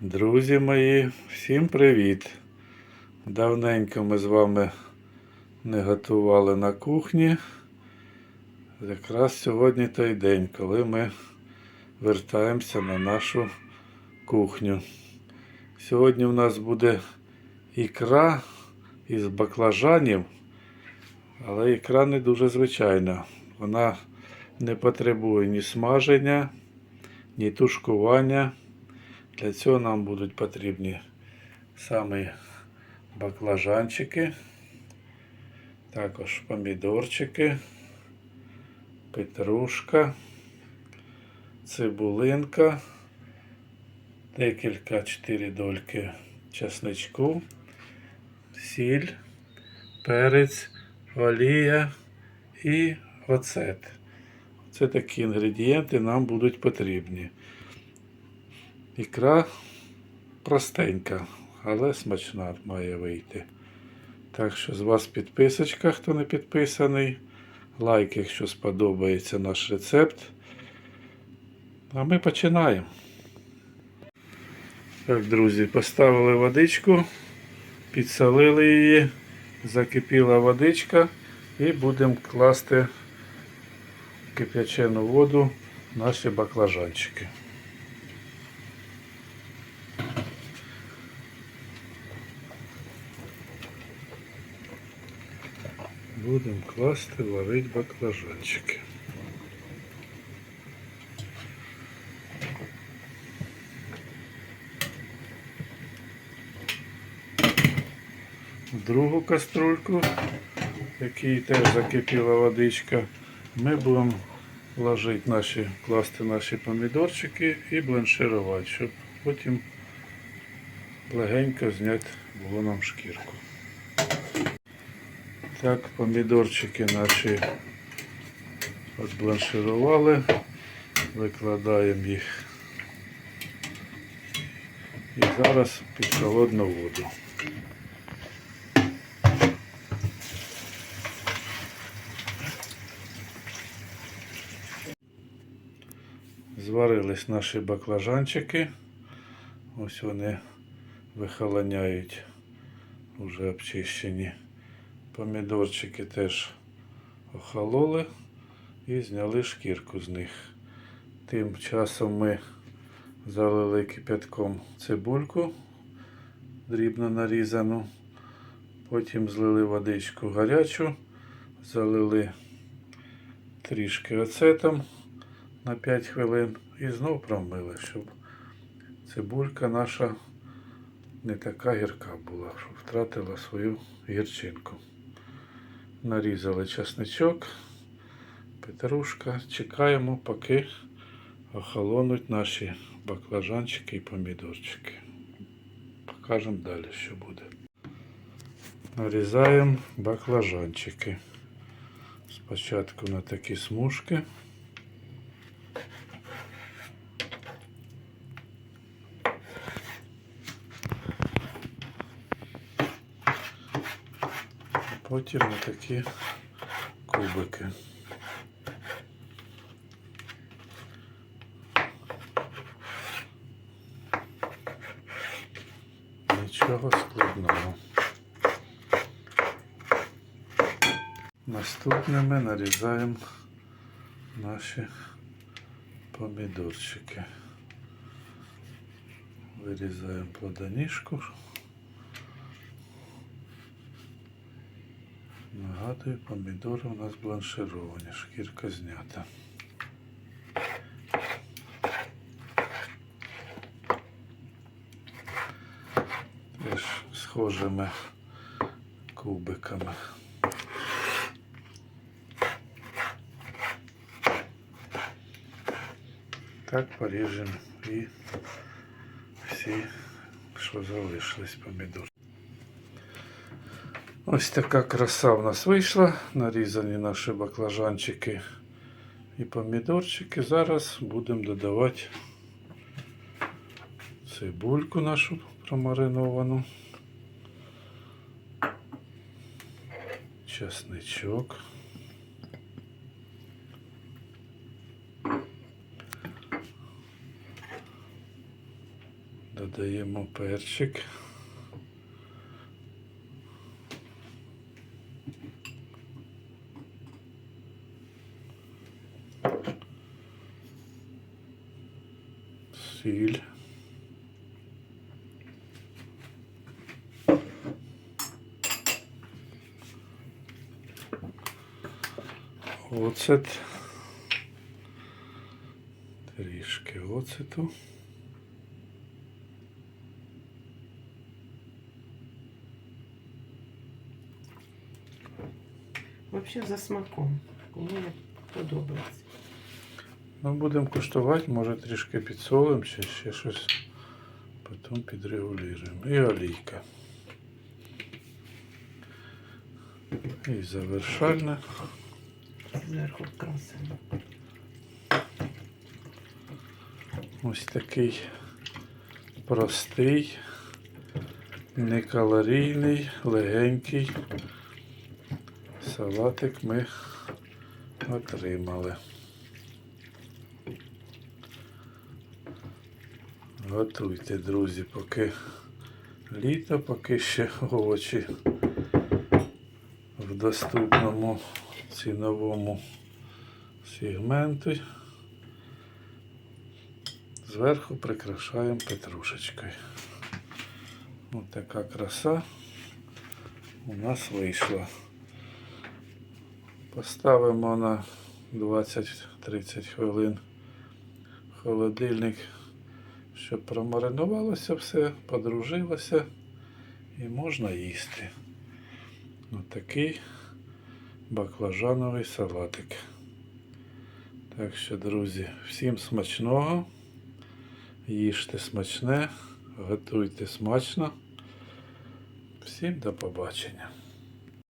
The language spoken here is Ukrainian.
Друзі мої, всім привіт! Давненько ми з вами не готували на кухні. Якраз сьогодні той день, коли ми вертаємося на нашу кухню. Сьогодні у нас буде ікра із баклажанів, але ікра не дуже звичайна. Вона не потребує ні смаження, ні тушкування. Для цього нам будуть потрібні саме баклажанчики, також помідорчики, петрушка, цибулинка, декілька 4 дольки чесничку, сіль, перець, олія і оцет. Це такі інгредієнти нам будуть потрібні. Ікра простенька, але смачна має вийти. Так що з вас підписочка, хто не підписаний. Лайк, якщо сподобається наш рецепт. А ми починаємо. Так, друзі, поставили водичку, підсолили її, закипіла водичка і будемо класти кип'ячену воду наші баклажанчики. Будемо класти, варити баклажанчики. Другу каструльку, в якій теж закипіла водичка, ми будемо ложити наші, класти наші помідорчики і бланширувати, щоб потім легенько зняти було нам шкірку. Так, помідорчики наші отбланширували, викладаємо їх. І зараз під холодну воду. Зварились наші баклажанчики. Ось вони вихолоняють, вже обчищені. Помідорчики теж охололи і зняли шкірку з них. Тим часом ми залили кипятком цибульку дрібно нарізану. Потім злили водичку гарячу, залили трішки оцетом на 5 хвилин і знов промили, щоб цибулька наша не така гірка була, щоб втратила свою гірчинку. Нарізали чесничок, петрушка. Чекаємо, поки охолонуть наші баклажанчики і помідорчики. Покажемо далі, що буде. Нарізаємо баклажанчики. Спочатку на такі смужки. Потім на такі кубики. Нічого складного. Наступними нарізаємо наші помідорчики. Вирізаємо плодоніжку. Нагадую, помідори у нас бланшировані, шкірка знята. Теж схожими кубиками. Так поріжемо і всі, що залишились помідори. Ось така краса в нас вийшла. Нарізані наші баклажанчики і помідорчики. Зараз будемо додавати цибульку нашу промариновану, чесничок. Додаємо перчик. Сіль. Оцет. Трішки оцету. Взагалі за смаком. Як подобається. Ну, будемо куштувати, може трішки підсолимо чи ще щось. Потім підрегулюємо. І олійка. І завершальне. Зверху красиво. Ось такий простий, некалорійний, легенький салатик ми отримали. Готуйте, друзі, поки літо, поки ще овочі в доступному ціновому сегменту. Зверху прикрашаємо петрушечкою. Ось така краса у нас вийшла. Поставимо на 20-30 хвилин холодильник, щоб промаринувалося все, подружилося і можна їсти. Ось такий баклажановий салатик. Так що, друзі, всім смачного. Їжте смачне, готуйте смачно. Всім до побачення.